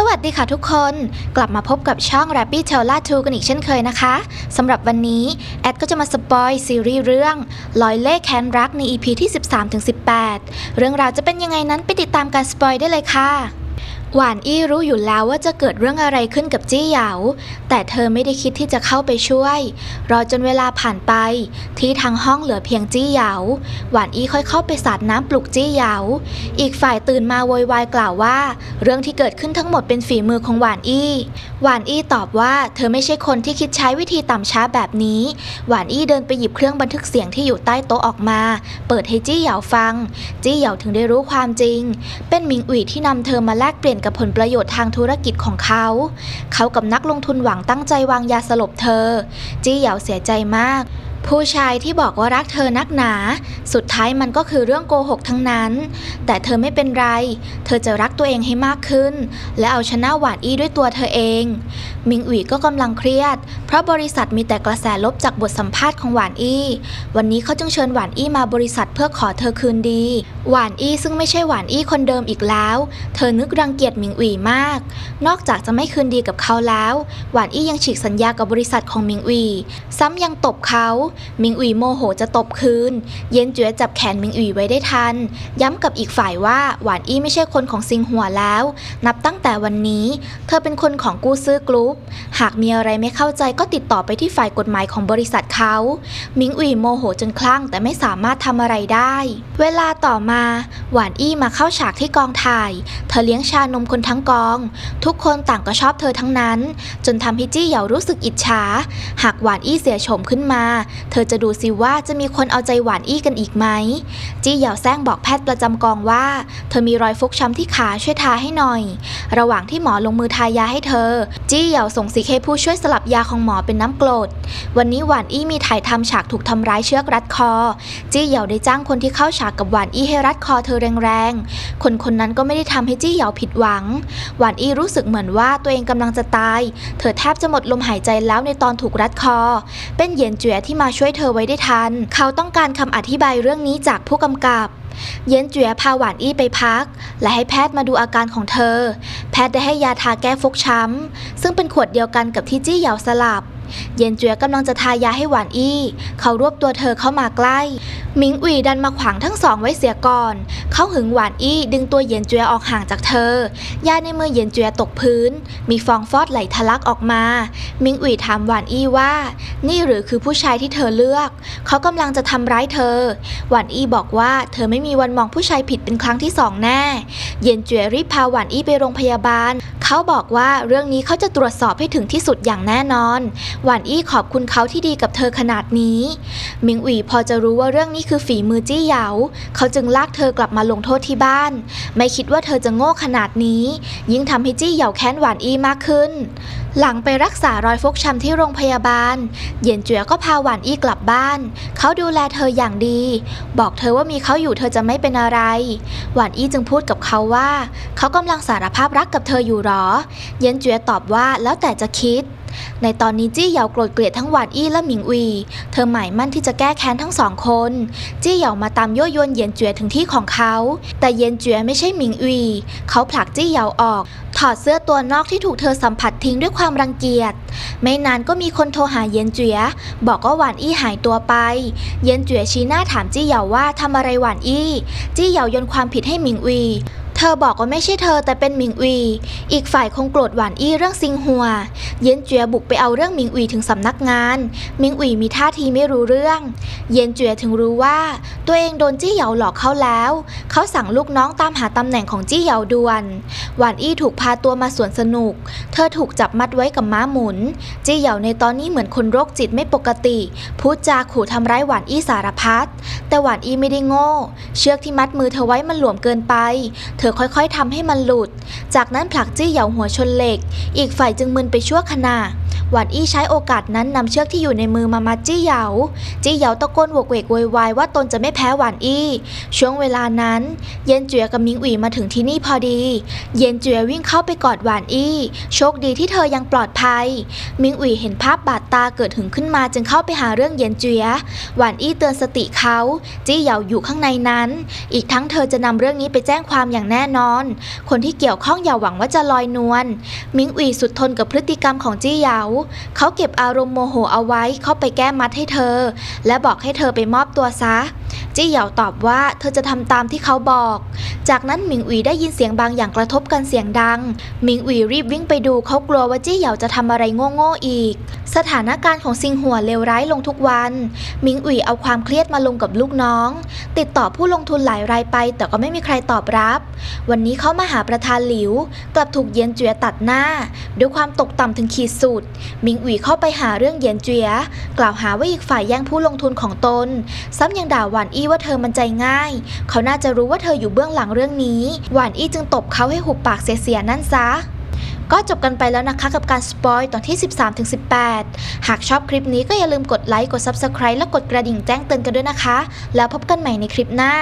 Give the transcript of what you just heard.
สวัสดีค่ะทุกคน กลับมาพบกับช่อง r a p p y t e l l a 2 กันอีกเช่นเคยนะคะสำหรับวันนี้ แอดก็จะมาสปอยซีรีส์เรื่องลอยเล่แค้นรักใน EP ที่ 13-18 เรื่องราวจะเป็นยังไงนั้นไปติดตามการสปอยได้เลยค่ะ หวานอี้รู้อยู่แล้วว่าจะเกิดเรื่องอะไรขึ้นกับจี้เหยา แต่เธอไม่ได้คิดที่จะเข้าไปช่วย รอจนเวลาผ่านไป ที่ทางห้องเหลือเพียงจี้เหยา หวานอี้ค่อยเข้าไปสาดน้ำปลุกจี้เหยา อีกฝ่ายตื่นมาโวยวายกล่าวว่า เรื่องที่เกิดขึ้นทั้งหมดเป็นฝีมือของหวานอี้ หวานอี้ตอบว่าเธอไม่ใช่คนที่คิดใช้วิธีต่ำช้าแบบนี้ หวานอี้เดินไปหยิบเครื่องบันทึกเสียงที่อยู่ใต้โต๊ะออกมา เปิดให้จี้เหยาฟัง จี้เหยาถึงได้รู้ความจริง เป็นหมิงอุ๋ยที่นำเธอมาแลกเปลี่ยนกับผลประโยชน์ทางธุรกิจของเขา เขากับนักลงทุนหวังตั้งใจวางยาสลบเธอ จี้เหยาเสียใจมาก ผู้ชายที่บอกว่ารักเธอนักหนา สุดท้ายมันก็คือเรื่องโกหกทั้งนั้น แต่เธอไม่เป็นไร เธอจะรักตัวเองให้มากขึ้น และเอาชนะหวานอี้ด้วยตัวเธอเอง มิงอุ๋ยก็กำลังเครียด เพราะบริษัทมีแต่กระแสลบจากบทสัมภาษณ์ของหวานอี้ วันนี้เขาจึงเชิญหวานอี้มาบริษัทเพื่อขอเธอคืนดี หวานอี้ซึ่งไม่ใช่หวานอี้คนเดิมอีกแล้ว เธอนึกรังเกียจมิงอุ๋ยมาก นอกจากจะไม่คืนดีกับเขาแล้ว หวานอี้ยังฉีกสัญญากับบริษัทของมิงอุ๋ยซ้ำยังตบเขามิงอุ๋ยโมโหจะตบคืน เย็นจ๋อจับแขนมิงอุ๋ยไว้ได้ทัน ย้ำกับอีกฝ่ายว่าหวานอี้ไม่ใช่คนของซิงหัวแล้ว นับตั้งแต่วันนี้ เธอเป็นคนของกู้ซื้อกรุ๊ป หากมีอะไรไม่เข้าใจก็ติดต่อไปที่ฝ่ายกฎหมายของบริษัทเขา มิงอุ๋ยโมโหจนคลั่งแต่ไม่สามารถทำอะไรได้ เวลาต่อมา หวานอี้มาเข้าฉากที่กองถ่าย เธอเลี้ยงชานมคนทั้งกอง ทุกคนต่างก็ชอบเธอทั้งนั้น จนทำให้จี้เหยารู้สึกอิจฉา หากหวานอี้เสียโฉมขึ้นมาเธอจะดูสิว่าจะมีคนเอาใจหวานอี้กันอีกไหม จี้เหยาแซงบอกแพทย์ประจำกองว่า เธอมีรอยฟกช้ำที่ขาช่วยทาให้หน่อย ระหว่างที่หมอลงมือทายาให้เธอ จี้เหยาส่งสีเคผู้ช่วยสลับยาของหมอเป็นน้ำกรด วันนี้หวานอี้มีถ่ายทำฉากถูกทำร้ายเชือกรัดคอ จี้เหยาได้จ้างคนที่เข้าฉากกับหวานอี้ให้รัดคอเธอแรงๆ คนคนนั้นก็ไม่ได้ทำให้จี้เหยาผิดหวัง หวานอี้รู้สึกเหมือนว่าตัวเองกำลังจะตาย เธอแทบจะหมดลมหายใจแล้วในตอนถูกรัดคอ เป็นเหยียนเจ๋อที่มาช่วยเธอไว้ได้ทัน เขาต้องการคำอธิบายเรื่องนี้จากผู้กำกับเย็นเจ๋อพาหวานอี้ไปพัก และให้แพทย์มาดูอาการของเธอ แพทย์ได้ให้ยาทาแก้ฟกช้ำ ซึ่งเป็นขวดเดียวกันกับที่จี้เหยาสลับ เย็นเจ๋อกำลังจะทายาให้หวานอี้ เขารวบตัวเธอเข้ามาใกล้ มิงอุ๋ยดันมาขวางทั้งสองไว้เสียก่อน เขาหึงหวานอี้ดึงตัวเยียนเจ๋อออกห่างจากเธอ ยาในมือเยียนเจ๋อตกพื้น มีฟองฟอดไหลทะลักออกมา มิงอุ๋ยถามหวานอี้ว่า นี่หรือคือผู้ชายที่เธอเลือก เขากำลังจะทำร้ายเธอ หวานอี้บอกว่าเธอไม่มีวันมองผู้ชายผิดเป็นครั้งที่สองแน่ เย็นเจ๋อรีบพาหวานอี้ไปโรงพยาบาล เขาบอกว่าเรื่องนี้เขาจะตรวจสอบให้ถึงที่สุดอย่างแน่นอน หวานอี้ขอบคุณเขาที่ดีกับเธอขนาดนี้ มิงอุ๋ยพอจะรู้ว่าเรื่องนี้คือฝีมือจี้เหยา เขาจึงลากเธอกลับมาลงโทษที่บ้าน ไม่คิดว่าเธอจะโง่ขนาดนี้ ยิ่งทำให้จี้เหยาแค้นหวานอี้มากขึ้น หลังไปรักษารอยฟกช้ำที่โรงพยาบาล เยียนเจ๋อก็พาหวานอี้กลับบ้าน เขาดูแลเธออย่างดี บอกเธอว่ามีเขาอยู่เธอจะไม่เป็นอะไร หวานอี้จึงพูดกับเขาว่า เขากำลังสารภาพรักกับเธออยู่หรอเยียนเจ๋อตอบว่าแล้วแต่จะคิด ในตอนนี้จี้เหยาโกรธเกลียดทั้งหวานอี้และหมิงอุยเธอหมายมั่นที่จะแก้แค้นทั้งสองคน จี้เหยามาตามยั่วยวนเยียนเจ๋อถึงที่ของเขา แต่เยียนเจ๋อไม่ใช่หมิงอุยเขาผลักจี้เหยาออก ถอดเสื้อตัวนอกที่ถูกเธอสัมผัสทิ้งด้วยความรังเกียจ ไม่นานก็มีคนโทรหาเยียนเจ๋อบอกว่าหวานอี้หายตัวไป เยียนเจ๋อชี้หน้าถามจี้เหยาว่าทำอะไรหวานอี้ จี้เหยาโยนความผิดให้หมิงอุย เธอบอกว่าไม่ใช่เธอแต่เป็นหมิงอุยอีกฝ่ายคงโกรธหวานอี้เรื่องซิงหัว เย็นเจียบุกไปเอาเรื่องหมิงอุยถึงสำนักงานหมิงอุยมีท่าทีไม่รู้เรื่อง เย็นเจียถึงรู้ว่า ตัวเองโดนจี้เหยาหลอกเขาแล้ว เขาสั่งลูกน้องตามหาตำแหน่งของจี้เหยาด่วน หวานอี้ถูกพาตัวมาสวนสนุก เธอถูกจับมัดไว้กับม้าหมุน จี้เหยาในตอนนี้เหมือนคนโรคจิตไม่ปกติพูดจาขู่ทำร้ายหวานอี้สารพัดแต่หวานอี้ไม่ได้โง่ เชือกที่มัดมือเธอไว้มันหลวมเกินไป เธออค่อยๆทำให้มันหลุด จากนั้นผลักจี้เหยาหัวชนเหล็ก อีกฝ่ายจึงมึนไปชั่วขณะหวานอี้ใช้โอกาสนั้นนำเชือกที่อยู่ในมือมามัดจี้เหยา จี้เหยาตะโกนโวกเวกโวยวายว่าตนจะไม่แพ้หวานอี้ ช่วงเวลานั้น เย็นเจียกับมิงอุ๋ยมาถึงที่นี่พอดี เย็นเจียวิ่งเข้าไปกอดหวานอี้ โชคดีที่เธอยังปลอดภัย มิงอุ๋ยเห็นภาพบาดตาเกิดหึงขึ้นมาจึงเข้าไปหาเรื่องเยียนเจีย หวานอี้เตือนสติเขา จี้เหยาอยู่ข้างในนั้น อีกทั้งเธอจะนำเรื่องนี้ไปแจ้งความอย่างแน่นอน คนที่เกี่ยวข้องอย่าหวังว่าจะลอยนวล มิงอุยสุดทนกับพฤติกรรมของจี้เหยาเขาเก็บอารมณ์โมโหเอาไว้เข้าไปแก้มัดให้เธอ และบอกให้เธอไปมอบตัวซะ จี้เหยาตอบว่าเธอจะทำตามที่เขาบอก จากนั้นหมิงอุยได้ยินเสียงบางอย่างกระทบกันเสียงดัง หมิงอุยรีบวิ่งไปดูเขากลัวว่าจี้เหยาจะทำอะไรโง่ๆอีก สถานการณ์ของซิงหัวเลวร้ายลงทุกวันหมิงอุยเอาความเครียดมาลงกับลูกน้อง ติดต่อผู้ลงทุนหลายรายไป แต่ก็ไม่มีใครตอบรับ วันนี้เขามาหาประธานหลิว กลับถูกเยียนเจียตัดหน้า ด้วยความตกต่ำถึงขีดสุดหมิงอุยเข้าไปหาเรื่องเยียนเจียกล่าวหาว่าอีกฝ่ายแย่งผู้ลงทุนของตน ซ้ำยังด่าหวานอี้ว่าเธอมันใจง่าย เขาน่าจะรู้ว่าเธออยู่เบื้องหลังเรื่องนี้ หวานอี้จึงตบเขาให้หุบปากเสียๆนั่นซะก็จบกันไปแล้วนะคะกับการสปอยตอนที่ 13-18 หากชอบคลิปนี้ก็อย่าลืมกดไลค์ กด Subscribe และกดกระดิ่งแจ้งเตือนกันด้วยนะคะ แล้วพบกันใหม่ในคลิปหน้า